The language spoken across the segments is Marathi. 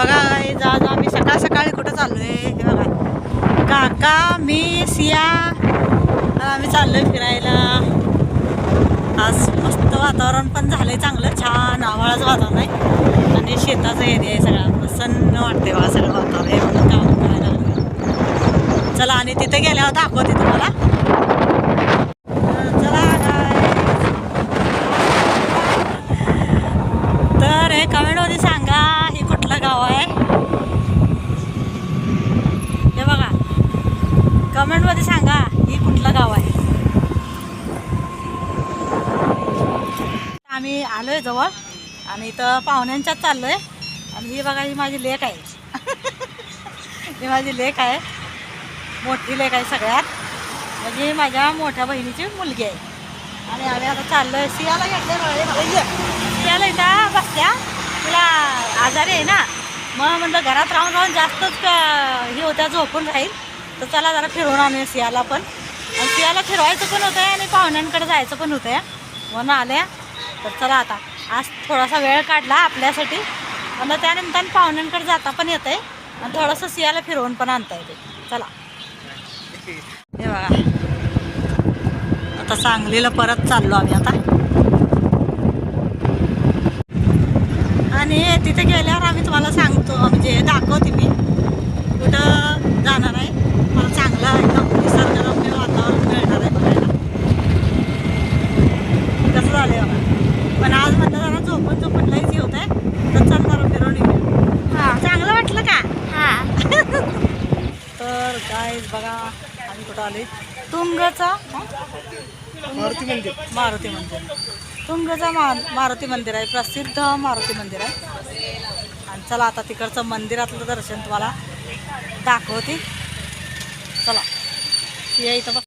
बघा आज आज आम्ही सकाळ सकाळी कुठं चाललो हे बघा. काका मी सिया. आम्ही आम्ही चाललोय फिरायला. आज मस्त वातावरण पण झालंय चांगलं छान आवाळाचं वातावरण आहे. आणि शेताचा एरिया आहे सगळा. प्रसन्न वाटते बघा सगळं वातावरण हे चला आणि तिथे गेल्यावर दाखवते तुम्हाला तर चला guys. तर हे कमेंटमध्ये सांगा हे कुठलं गाव आहे हे बघा कमेंटमध्ये सांगा ही कुठलं गाव आहे आम्ही जवळ. आणि इथं पाहुण्यांच्यात चाललोय. आणि ही बघा ही माझी लेक आहे. ही माझी लेक आहे. मोठी लेक आहे सगळ्यात. म्हणजे ही माझ्या मोठ्या बहिणीची मुलगी आहे. आणि आम्ही आता चाललोय. सियाला घेतलं सियाला इथं बसत्या. तुला आजारी आहे ना. मग म्हणलं घरात राहून राहून जास्तच हे होत्या झोपून राहील. तर चला जरा फिरवून आणूया सियाला पण. आणि सियाला फिरवायचं पण होतं आणि पाहुण्यांकडे जायचं पण होतं म्हणून आल्या. तर चला आता. आज थोडासा वेळ काढला आपल्यासाठी. आणि त्यानिमित्तानं पाहुण्यांकडे जाता पण येतं आहे आणि थोडंसं सियाला फिरवून पण आणता येते चला. हे बघा. आता सांगलीला परत चाललो आम्ही आता. आणि तिथे गेल्यावर आम्ही तुम्हाला सांगतो म्हणजे दाखवते मी. कुठं जाणार आहे. मला चांगलं एकदम निसर्गरम्य वातावरण मिळणार आहे बघायला. कसं झालं बघा. पण आज म्हणलं जरा झोपून झोपून लईच होत आहे तर चल जरा फिरून येऊया. चांगलं वाटलं का? तर काय बघा आम्ही कुठं आले तुंगचा हं? मारुती मंदिर. मारुती मंदिर. तुंगचं मा मारुती मंदिर आहे. प्रसिद्ध मारुती मंदिर आहे. आणि चला आता तिकडचं मंदिरातलं दर्शन तुम्हाला दाखवते. चला. या इथं बघ.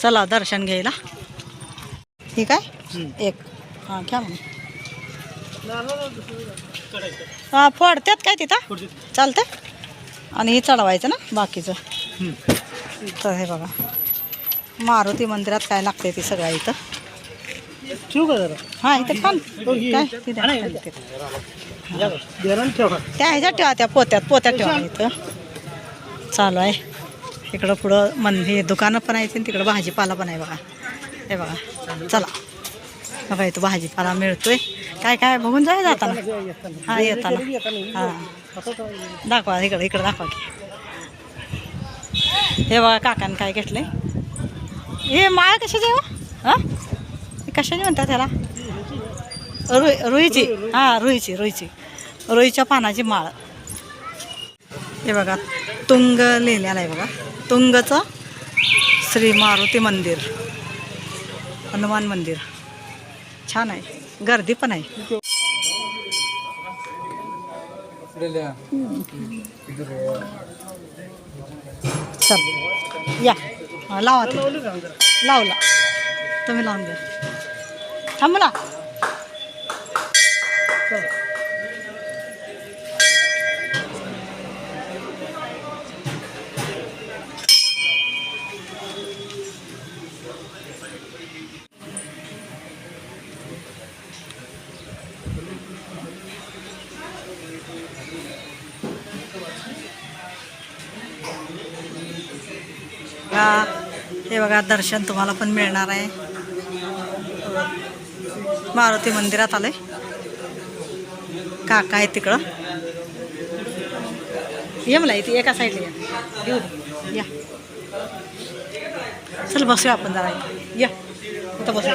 चला दर्शन घ्यायला. ठीक आहे एक. हां घ्या मग. हां फोडतात काय तिथं? चालतंय. आणि हे चढवायचं ना बाकीचं. तर हे बघा. मारुती मंदिरात काय लागते ती सगळं इथं? ठेवू का जरा? हा इथं पण हो, काय? खाली त्या ह्याच्यात ठेवा त्या पोत्यात. पोत्यात ठेवा इथं. चालू आहे. इकडं पुढं मन हे दुकानं पण आहेत आणि तिकडं भाजीपाला पण आहे बघा. हे बघा चला. बघा इथं भाजीपाला मिळतोय. काय काय बघून जाय जाताना. हा येताना. हां. दाखवा इकडं इकडं दाखवा की. हे बघा काकानं काय घेतलंय. हे माळ कशाची आहे हो? हां? हे कशाची म्हणतात त्याला? रुई रुईची. हां रुईची रुईची. रुईच्या पानाची माळ. हे बघा तुंग लिहिलेलं आहे बघा. तुंगचं श्री मारुती मंदिर. हनुमान मंदिर. छान आहे. गर्दी पण आहे. चल या. लावा लावला. तुम्ही लावून द्या. थांबला बघा. हे बघा दर्शन तुम्हाला पण मिळणार आहे. मारुती मंदिरात आले. काका आहे तिकडं. ये मला इथे एका साईडला या. घेऊ. या. चल बसूया आपण जरा या. आता बसूया.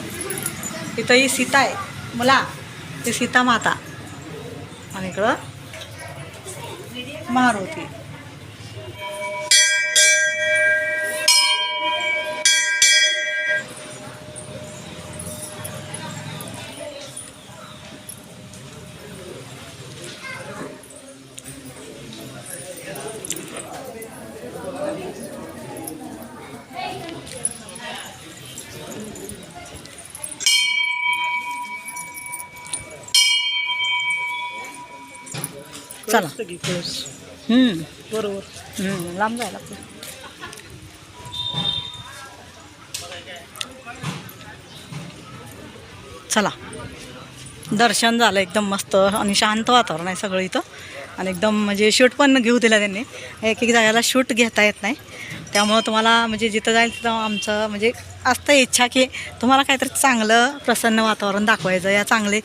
इथं ही सीता आहे. मुला ती सीता माता आणि इकडं मारुती. चला. हम्म, बरोबर. हम्म, लांब जायला लागतं. चला. दर्शन झालं एकदम मस्त आणि शांत वातावरण आहे सगळं इथं. आणि एकदम म्हणजे शूट पण घेऊ दिला त्यांनी. एक एक जागेला शूट घेता येत नाही. त्यामुळं तुम्हाला म्हणजे जिथं जाईल तिथं आमचं म्हणजे असतं इच्छा की तुम्हाला काहीतरी चांगलं प्रसन्न वातावरण दाखवायचं. या चांगले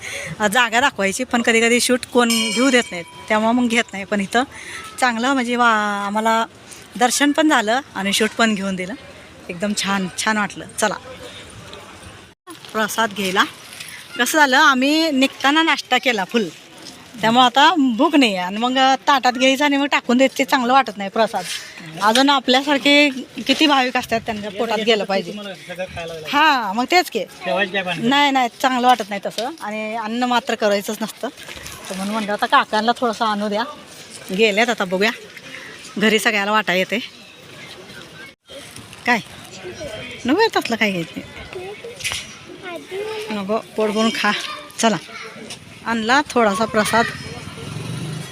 जागा दाखवायची पण कधी कधी शूट कोण घेऊ देत नाहीत. त्यामुळं मग घेत नाही. पण इथं चांगलं म्हणजे वा आम्हाला दर्शन पण झालं आणि शूट पण घेऊन दिलं. एकदम छान छान वाटलं. चला. प्रसाद घ्यायला. कसं झालं आम्ही निघताना नाश्ता केला फुल. त्यामुळं आता भूक नाही आहे. आणि मग ताटात घ्यायचं आणि मग टाकून द्यायचं ते चांगलं वाटत नाही प्रसाद. अजून आपल्यासारखे किती भाविक असतात त्यांच्या पोटात गेलं पाहिजे. हां मग तेच की. नाही नाही चांगलं वाटत नाही तसं. आणि अन्न मात्र करायचंच नसतं. तर म्हणून म्हणलं आता काकांना थोडंसं आणू द्या. गेल्यात आता बघूया. घरी सगळ्याला वाटा येते. काय? नको येत असलं काय घ्यायचं नको पोट भरून खा. चला. आणला थोडासा प्रसाद.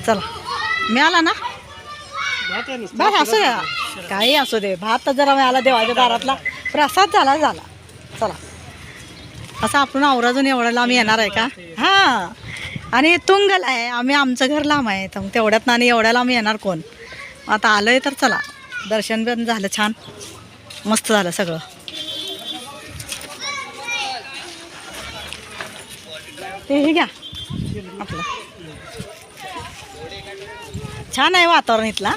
चला. मिळाला ना. बस असू द्या. काही असू दे. भात जरा मिळाला देवाच्या दारातला. प्रसाद झाला झाला. चला. असं आपण आवराजून एवढं लांब येणार आहे का? हां. आणि तुंगल आहे. आम्ही आमचं घर लांब आहे. तर मग तेवढ्यात आणि एवढ्या लांब येणार कोण? आता आलं आहे तर चला. दर्शन पण झालं छान. मस्त झालं सगळं. ते हे घ्या. आपलं. छान आहे वातावरण इथला.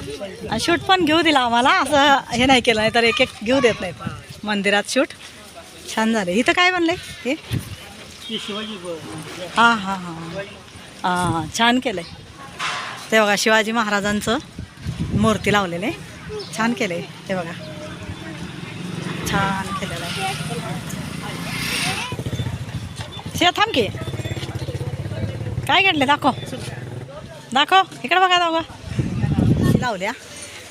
आणि शूट पण घेऊ दिला आम्हाला. असं हे नाही केलं नाही तर एक एक घेऊ देत नाहीत मंदिरात शूट. छान झाले. इथं काय बनले हे? हां हां हां. हां छान केलं आहे ते बघा शिवाजी महाराजांचं मूर्ती लावलेलं. आहे छान केलं आहे ते बघा. छान केलेलं आहे. शे थांब की. काय घडले दाखव. दाखव. इकडे बघा दाखवा. लावल्या.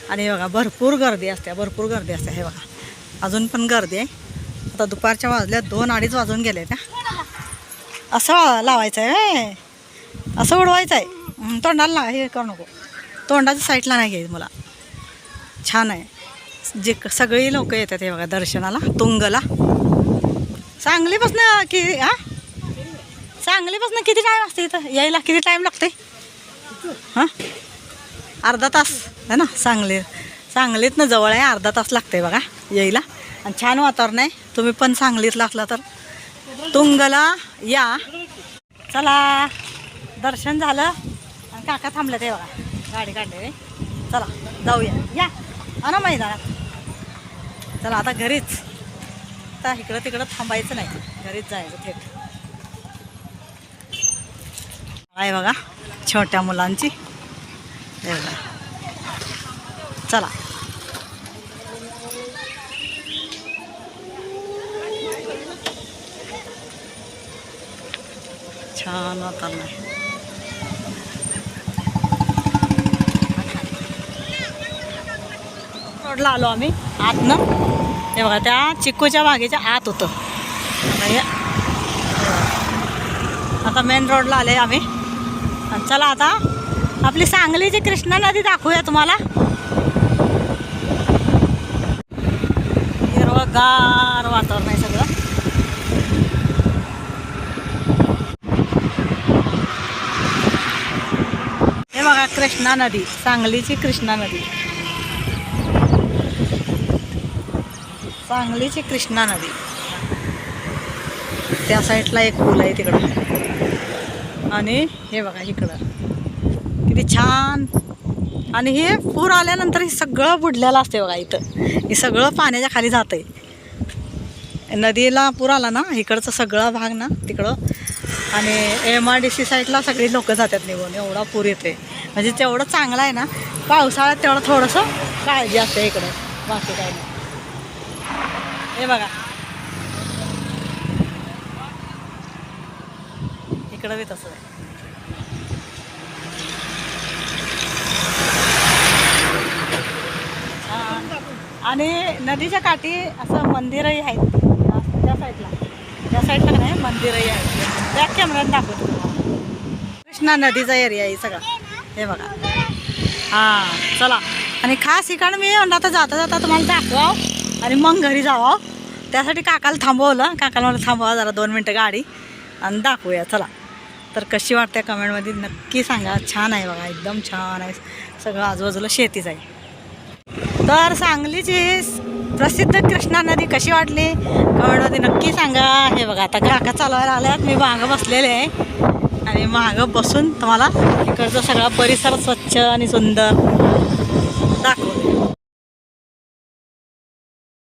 आणि बघा भरपूर गर्दी असते भरपूर गर्दी असते हे बघा. अजून पण गर्दी आहे. आता दुपारच्या वाजल्या दोन अडीच वाजून गेले त्या असं लावायचं आहे असं उडवायचं आहे तोंडाला लाग हे करू नको. तोंडाच्या साईडला नाही घ्यायचं मला. छान आहे. जे क- सगळी लोक येतात हे बघा दर्शनाला तुंगला. सांगलीपासून की हां? सांगलीपासनं किती टाईम असते इथं? यायला किती टाईम लागते हां? अर्धा तास आहे ना? सांगली सांगलीतनं जवळ आहे अर्धा तास लागते बघा यायला. आणि छान वातावरण आहे. तुम्ही पण सांगलीतला असला तर. तुंगला या. चला. दर्शन झालं. आणि काका थांबलं ते बघा. गाडी काढले चला जाऊया. या. आणा मैदानात. चला आता घरीच. आता इकडं तिकडं थांबायचं नाही. घरीच जायचं थेट. आहे बघा छोट्या मुलांची. चला. छान वातावरण आहे. रोडला आलो आम्ही आतनं. हे बघा त्या चिक्कूच्या बागेच्या आत होतं. आता मेन रोडला आले आम्ही. चला आता. आपली सांगलीची कृष्णा नदी दाखवूया तुम्हाला. हिरवगार वातावरण आहे सगळं. हे बघा कृष्णा नदी सांगलीची कृष्णा नदी. सांगलीची कृष्णा नदी. त्या साईडला एक पूल आहे तिकडं. आणि हे बघा इकडं. किती छान. आणि हे पूर आल्यानंतर हे सगळं बुडलेलं असते बघा इथं. हे सगळं पाण्याच्या खाली जातंय. नदीला पूर आला ना इकडचा सगळा भाग ना तिकडं. आणि एम आर डी सी साईडला सगळी लोकं जातात निघून एवढा पूर येते म्हणजे तेवढं चांगलं आहे ना पावसाळ्यात तेवढं थोडंसं काळजी असते इकडं. बाकी काय नाही. हे बघा. इकडं बी तसं आहे. आणि नदीच्या काठी असं मंदिरही आहेत. त्या साईडला. त्या साईडला का नाही मंदिरही आहेत. त्या कॅमेऱ्यात दाखवतो कृष्णा नदीचा एरिया आहे सगळा. हे बघा. हां चला. आणि खास ठिकाण मी आता जाता जाता तुम्हाला दाखवाव. आणि मग घरी जावं. त्यासाठी काकाला थांबवलं. काकाला मला थांबवा जरा दोन मिनटं गाडी. आणि दाखवूया. चला. तर कशी वाटते कमेंटमध्ये नक्की सांगा. छान आहे बघा एकदम छान आहे. सगळं आजूबाजूला शेतीच आहे. तर सांगलीची प्रसिद्ध कृष्णा नदी कशी वाटली? कमेंटमध्ये नक्की सांगा. हे बघा आता ग्राहक चालवायला आल्यात. मी मागं बसलेले आहे. आणि मागं बसून तुम्हाला इकडचा सगळा परिसर स्वच्छ आणि सुंदर.